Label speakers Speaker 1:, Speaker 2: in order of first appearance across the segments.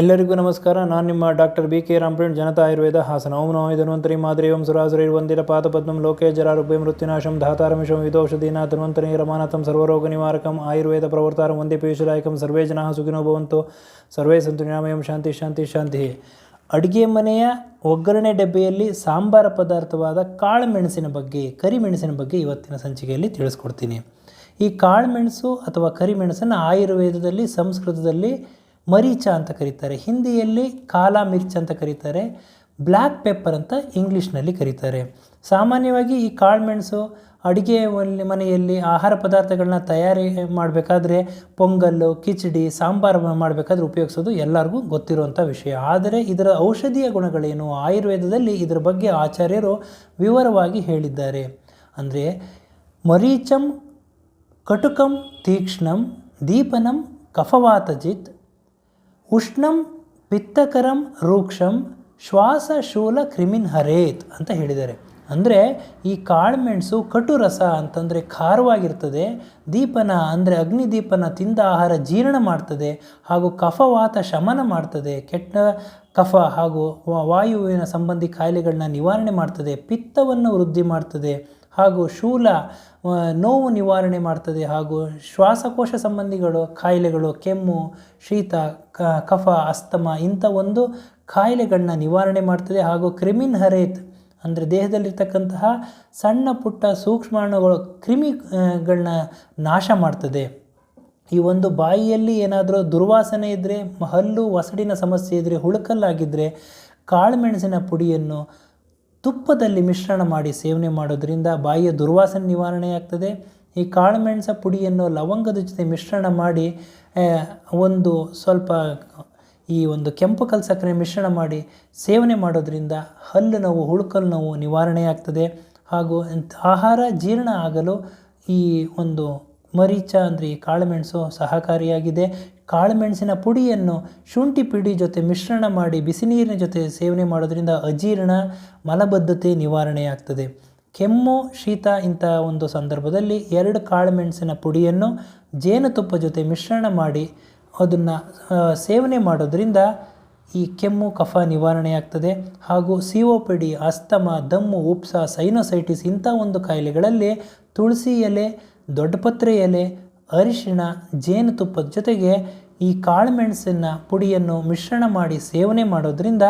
Speaker 1: ಎಲ್ಲರಿಗೂ ನಮಸ್ಕಾರ. ನಾನು ನಿಮ್ಮ ಡಾಕ್ಟರ್ ಬಿ ಕೆ ರಾಮಪ್ರೇಣ್ ಜನತಾ ಆಯುರ್ವೇದ ಹಾಸನ. ಓಂ ನಮೋ ಧನ್ವಂತರಿ ಮಾದರಿ, ಓಂ ಸುರಾಸುರೈ ವಂದಿರ ಪಾದಪದ್ಮಂ ಲೋಕೆ ಜರಾರುಭ್ಯ ಮೃತ್ಯುನಾಶಂ ಧಾತಾರಮಿಷಂ ವಿದೋಷಧೀನ, ಧನ್ವಂತರಿ, ರಮಾನಾಥಂ, ಸರ್ವರೋಗ ನಿವಾರಕಂ, ಆಯುರ್ವೇದ ಪ್ರವರ್ತಾರಂ, ವಂದೇ ಪೀಯುಷದಾಯಕಂ ಸರ್ವೇ ಜನಾ ಸುಖಿನೋ ಭವಂತು, ಸರ್ವೇ ಸಂತು ನಿರಾಮಯಂ, ಶಾಂತಿ ಶಾಂತಿ ಶಾಂತಿ. ಅಡುಗೆ ಮನೆಯ ಒಗ್ಗರಣೆ ಡಬ್ಬೆಯಲ್ಲಿ ಸಾಂಬಾರ ಪದಾರ್ಥವಾದ ಕಾಳುಮೆಣಸಿನ ಬಗ್ಗೆ, ಕರಿಮೆಣಸಿನ ಬಗ್ಗೆ ಇವತ್ತಿನ ಸಂಚಿಕೆಯಲ್ಲಿ ತಿಳಿಸ್ಕೊಡ್ತೀನಿ. ಈ ಕಾಳುಮೆಣಸು ಅಥವಾ ಕರಿಮೆಣಸನ್ನು ಆಯುರ್ವೇದದಲ್ಲಿ, ಸಂಸ್ಕೃತದಲ್ಲಿ ಮರೀಚ ಅಂತ ಕರೀತಾರೆ. ಹಿಂದಿಯಲ್ಲಿ ಕಾಲಾ ಮಿರ್ಚ್ ಅಂತ ಕರೀತಾರೆ. ಬ್ಲ್ಯಾಕ್ ಪೆಪ್ಪರ್ ಅಂತ ಇಂಗ್ಲೀಷ್ನಲ್ಲಿ ಕರೀತಾರೆ. ಸಾಮಾನ್ಯವಾಗಿ ಈ ಕಾಳುಮೆಣಸು ಅಡುಗೆ ಮನೆಯಲ್ಲಿ ಆಹಾರ ಪದಾರ್ಥಗಳನ್ನ ತಯಾರಿ ಮಾಡಬೇಕಾದ್ರೆ ಪೊಂಗಲ್ಲು, ಕಿಚಡಿ, ಸಾಂಬಾರು ಮಾಡಬೇಕಾದ್ರೆ ಉಪಯೋಗಿಸೋದು ಎಲ್ಲರಿಗೂ ಗೊತ್ತಿರುವಂಥ ವಿಷಯ. ಆದರೆ ಇದರ ಔಷಧೀಯ ಗುಣಗಳೇನು? ಆಯುರ್ವೇದದಲ್ಲಿ ಇದರ ಬಗ್ಗೆ ಆಚಾರ್ಯರು ವಿವರವಾಗಿ ಹೇಳಿದ್ದಾರೆ. ಅಂದರೆ ಮರೀಚಂ, ಕಟುಕಂ, ತೀಕ್ಷ್ಣಂ, ದೀಪನಂ ಕಫವಾತಜಿತ್ ಉಷ್ಣಂ ಪಿತ್ತಕರಂ ರೂಕ್ಷಂ ಶ್ವಾಸಶೂಲ ಕ್ರಿಮಿನ್ ಹರೇತ್ ಅಂತ ಹೇಳಿದ್ದಾರೆ. ಅಂದರೆ ಈ ಕಾಳುಮೆಣಸು ಕಟು ರಸ ಅಂತಂದರೆ ಖಾರವಾಗಿರ್ತದೆ, ದೀಪನ ಅಂದರೆ ಅಗ್ನಿದೀಪನ ತಿಂದ ಆಹಾರ ಜೀರ್ಣ ಮಾಡ್ತದೆ ಹಾಗೂ ಕಫವಾತ ಶಮನ ಮಾಡ್ತದೆ, ಕೆಟ್ಟ ಕಫ ಹಾಗೂ ವಾಯುವಿನ ಸಂಬಂಧಿ ಕಾಯಿಲೆಗಳನ್ನ ನಿವಾರಣೆ ಮಾಡ್ತದೆ, ಪಿತ್ತವನ್ನು ವೃದ್ಧಿ ಮಾಡ್ತದೆ. ಹಾಗೂ ಶೂಲ ನೋವು ನಿವಾರಣೆ ಮಾಡ್ತದೆ ಹಾಗೂ ಶ್ವಾಸಕೋಶ ಸಂಬಂಧಿಗಳು, ಕಾಯಿಲೆಗಳು, ಕೆಮ್ಮು, ಶೀತ ಕಫ, ಅಸ್ತಮ ಇಂಥ ಒಂದು ಕಾಯಿಲೆಗಳನ್ನ ನಿವಾರಣೆ ಮಾಡ್ತದೆ ಹಾಗೂ ಕ್ರಿಮಿನ್ ಹರೇತ್ ಅಂದರೆ ದೇಹದಲ್ಲಿರ್ತಕ್ಕಂತಹ ಸಣ್ಣ ಪುಟ್ಟ ಸೂಕ್ಷ್ಮಾಣುಗಳು ಕ್ರಿಮಿಗಳನ್ನ ನಾಶ ಮಾಡ್ತದೆ. ಈ ಒಂದು ಬಾಯಿಯಲ್ಲಿ ಏನಾದರೂ ದುರ್ವಾಸನೆ ಇದ್ದರೆ ಹಲ್ಲು, ಒಸಡಿನ ಸಮಸ್ಯೆ ಇದ್ದರೆ ಹುಳುಕಲ್ಲಾಗಿದ್ದರೆ ಕಾಳುಮೆಣಸಿನ ಪುಡಿಯನ್ನು ತುಪ್ಪದಲ್ಲಿ ಮಿಶ್ರಣ ಮಾಡಿ ಸೇವನೆ ಮಾಡೋದರಿಂದ ಬಾಯಿಯ ದುರ್ವಾಸನೆ ನಿವಾರಣೆ ಆಗ್ತದೆ ಈ ಕಾಳುಮೆಣಸ ಪುಡಿಯನ್ನು ಲವಂಗದ ಜೊತೆ ಮಿಶ್ರಣ ಮಾಡಿ ಒಂದು ಸ್ವಲ್ಪ ಈ ಒಂದು ಕೆಂಪು ಕಲ್ ಸಕ್ಕರೆ ಮಿಶ್ರಣ ಮಾಡಿ ಸೇವನೆ ಮಾಡೋದರಿಂದ ಹಲ್ಲು ನೋವು, ಹುಳುಕಲ್ ನೋವು ನಿವಾರಣೆ ಆಗ್ತದೆ ಹಾಗೂ ಆಹಾರ ಜೀರ್ಣ ಆಗಲು ಈ ಒಂದು ಮರೀಚ ಅಂದರೆ ಈ ಕಾಳುಮೆಣಸು ಸಹಕಾರಿಯಾಗಿದೆ. ಕಾಳುಮೆಣಸಿನ ಪುಡಿಯನ್ನು ಶುಂಠಿ ಪುಡಿ ಜೊತೆ ಮಿಶ್ರಣ ಮಾಡಿ ಬಿಸಿ ನೀರಿನ ಜೊತೆ ಸೇವನೆ ಮಾಡೋದರಿಂದ ಅಜೀರ್ಣ, ಮಲಬದ್ಧತೆ ನಿವಾರಣೆಯಾಗ್ತದೆ. ಕೆಮ್ಮು, ಶೀತ ಇಂಥ ಒಂದು ಸಂದರ್ಭದಲ್ಲಿ ಎರಡು ಕಾಳುಮೆಣಸಿನ ಪುಡಿಯನ್ನು ಜೇನುತುಪ್ಪ ಜೊತೆ ಮಿಶ್ರಣ ಮಾಡಿ ಅದನ್ನು ಸೇವನೆ ಮಾಡೋದರಿಂದ ಈ ಕೆಮ್ಮು, ಕಫ ನಿವಾರಣೆಯಾಗ್ತದೆ. ಹಾಗೂ C O P D asthma, ದಮ್ಮು, ಉಪ್ಸ, ಸೈನೋಸೈಟಿಸ್ ಇಂಥ ಒಂದು ಕಾಯಿಲೆಗಳಲ್ಲಿ ತುಳಸಿ ಎಲೆ ದೊಡ್ಡಪತ್ರೆ ಎಲೆ, ಅರಿಶಿಣ, ಜೇನುತುಪ್ಪದ ಜೊತೆಗೆ ಈ ಕಾಳುಮೆಣಸಿನ ಪುಡಿಯನ್ನು ಮಿಶ್ರಣ ಮಾಡಿ ಸೇವನೆ ಮಾಡೋದರಿಂದ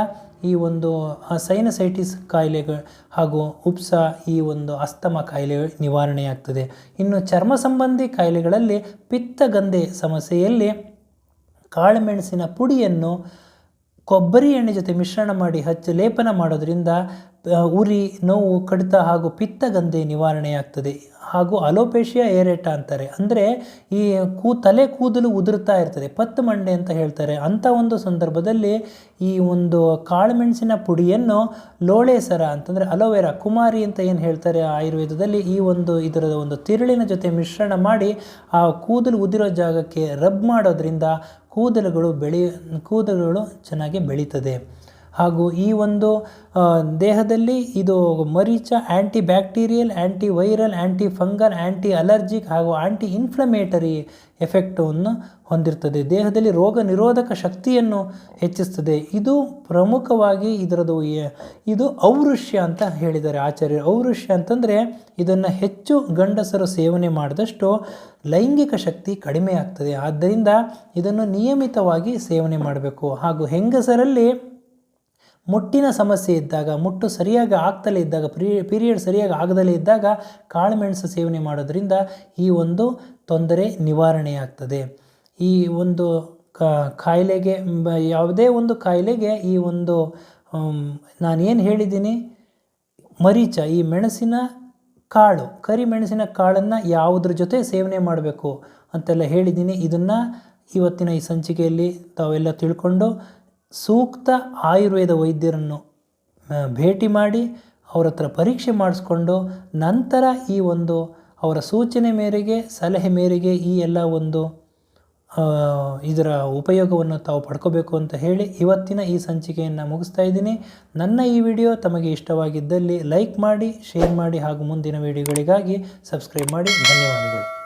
Speaker 1: ಈ ಒಂದು ಸೈನಸೈಟಿಸ್ ಕಾಯಿಲೆಗಳು ಹಾಗೂ ಉಪ್ಸ ಈ ಒಂದು ಅಸ್ತಮ ಕಾಯಿಲೆ ನಿವಾರಣೆಯಾಗ್ತದೆ. ಇನ್ನು ಚರ್ಮ ಸಂಬಂಧಿ ಕಾಯಿಲೆಗಳಲ್ಲಿ ಪಿತ್ತಗಂದೆ ಸಮಸ್ಯೆಯಲ್ಲಿ ಕಾಳುಮೆಣಸಿನ ಪುಡಿಯನ್ನು ಕೊಬ್ಬರಿ ಎಣ್ಣೆ ಜೊತೆ ಮಿಶ್ರಣ ಮಾಡಿ ಹಚ್ಚಿ ಲೇಪನ ಮಾಡೋದ್ರಿಂದ ಉರಿ, ನೋವು, ಕಡಿತ ಹಾಗೂ ಪಿತ್ತಗಂಧೆ ನಿವಾರಣೆಯಾಗ್ತದೆ. ಹಾಗೂ ಅಲೋಪೇಶಿಯಾ ಏರೇಟ ಅಂತಾರೆ. ಅಂದರೆ ಈ ಕೂ, ತಲೆ ಕೂದಲು ಉದುರುತ್ತಾ ಇರ್ತದೆ. ಪತ್ತು ಮಂಡೆ ಅಂತ ಹೇಳ್ತಾರೆ. ಅಂಥ ಒಂದು ಸಂದರ್ಭದಲ್ಲಿ ಈ ಒಂದು ಕಾಳುಮೆಣಸಿನ ಪುಡಿಯನ್ನು ಲೋಳೆಸರ ಅಂತಂದರೆ ಅಲೋವೆರಾ, ಕುಮಾರಿ ಅಂತ ಏನು ಹೇಳ್ತಾರೆ ಆಯುರ್ವೇದದಲ್ಲಿ, ಈ ಒಂದು ಇದರ ಒಂದು ತಿರುಳಿನ ಜೊತೆ ಮಿಶ್ರಣ ಮಾಡಿ ಆ ಕೂದಲು ಉದಿರೋ ಜಾಗಕ್ಕೆ ರಬ್ ಮಾಡೋದ್ರಿಂದ ಕೂದಲುಗಳು ಬೆಳೆಯ ಕೂದಲುಗಳು ಚೆನ್ನಾಗಿ ಬೆಳೀತದೆ. ಹಾಗೂ ಈ ಒಂದು ದೇಹದಲ್ಲಿ ಇದು Maricha anti bacterial anti viral anti fungal anti allergic ಹಾಗೂ ಆ್ಯಂಟಿ ಇನ್ಫ್ಲಮೇಟರಿ ಎಫೆಕ್ಟನ್ನು ಹೊಂದಿರ್ತದೆ. ದೇಹದಲ್ಲಿ ರೋಗ ನಿರೋಧಕ ಶಕ್ತಿಯನ್ನು ಹೆಚ್ಚಿಸ್ತದೆ. ಇದು ಪ್ರಮುಖವಾಗಿ ಇದರದು ಇದು ಔರುಷ್ಯ ಅಂತ ಹೇಳಿದ್ದಾರೆ ಆಚಾರ್ಯರು. ಔರುಷ್ಯ ಅಂತಂದರೆ ಇದನ್ನು ಹೆಚ್ಚು ಗಂಡಸರು ಸೇವನೆ ಮಾಡಿದಷ್ಟು ಲೈಂಗಿಕ ಶಕ್ತಿ ಕಡಿಮೆ ಆಗ್ತದೆ. ಆದ್ದರಿಂದ ಇದನ್ನು ನಿಯಮಿತವಾಗಿ ಸೇವನೆ ಮಾಡಬೇಕು. ಹಾಗೂ ಹೆಂಗಸರಲ್ಲಿ ಮುಟ್ಟಿನ ಸಮಸ್ಯೆ ಇದ್ದಾಗ, ಮುಟ್ಟು ಸರಿಯಾಗಿ ಆಗ್ತಲೇ ಇದ್ದಾಗ ಪ್ರೀ ಪೀರಿಯಡ್ ಸರಿಯಾಗಿ ಆಗದಲೇ ಇದ್ದಾಗ ಕಾಳುಮೆಣಸು ಸೇವನೆ ಮಾಡೋದ್ರಿಂದ ಈ ಒಂದು ತೊಂದರೆ ನಿವಾರಣೆಯಾಗ್ತದೆ ಈ ಒಂದು ಕಾಯಿಲೆಗೆ ಯಾವುದೇ ಒಂದು ಕಾಯಿಲೆಗೆ ಈ ಒಂದು ನಾನೇನು ಹೇಳಿದ್ದೀನಿ? ಮರೀಚ, ಈ ಮೆಣಸಿನ ಕಾಳು ಕರಿಮೆಣಸಿನ ಕಾಳನ್ನು ಯಾವುದ್ರ ಜೊತೆ ಸೇವನೆ ಮಾಡಬೇಕು ಅಂತೆಲ್ಲ ಹೇಳಿದ್ದೀನಿ. ಇದನ್ನು ಇವತ್ತಿನ ಈ ಸಂಚಿಕೆಯಲ್ಲಿ ತಾವೆಲ್ಲ ತಿಳ್ಕೊಂಡು ಸೂಕ್ತ ಆಯುರ್ವೇದ ವೈದ್ಯರನ್ನು ಭೇಟಿ ಮಾಡಿ ಅವರ ಹತ್ರ ಪರೀಕ್ಷೆ ಮಾಡಿಸ್ಕೊಂಡು ನಂತರ ಈ ಒಂದು ಅವರ ಸೂಚನೆ ಮೇರೆಗೆ, ಸಲಹೆ ಮೇರೆಗೆ ಈ ಎಲ್ಲ ಒಂದು ಇದರ ಉಪಯೋಗವನ್ನು ತಾವು ಪಡ್ಕೋಬೇಕು ಅಂತ ಹೇಳಿ ಇವತ್ತಿನ ಈ ಸಂಚಿಕೆಯನ್ನು ಮುಗಿಸ್ತಾ ಇದ್ದೀನಿ. ನನ್ನ ಈ ವಿಡಿಯೋ ತಮಗೆ ಇಷ್ಟವಾಗಿದ್ದಲ್ಲಿ ಲೈಕ್ ಮಾಡಿ, ಶೇರ್ ಮಾಡಿ ಹಾಗೂ ಮುಂದಿನ ವಿಡಿಯೋಗಳಿಗಾಗಿ ಸಬ್ಸ್ಕ್ರೈಬ್ ಮಾಡಿ. ಧನ್ಯವಾದಗಳು.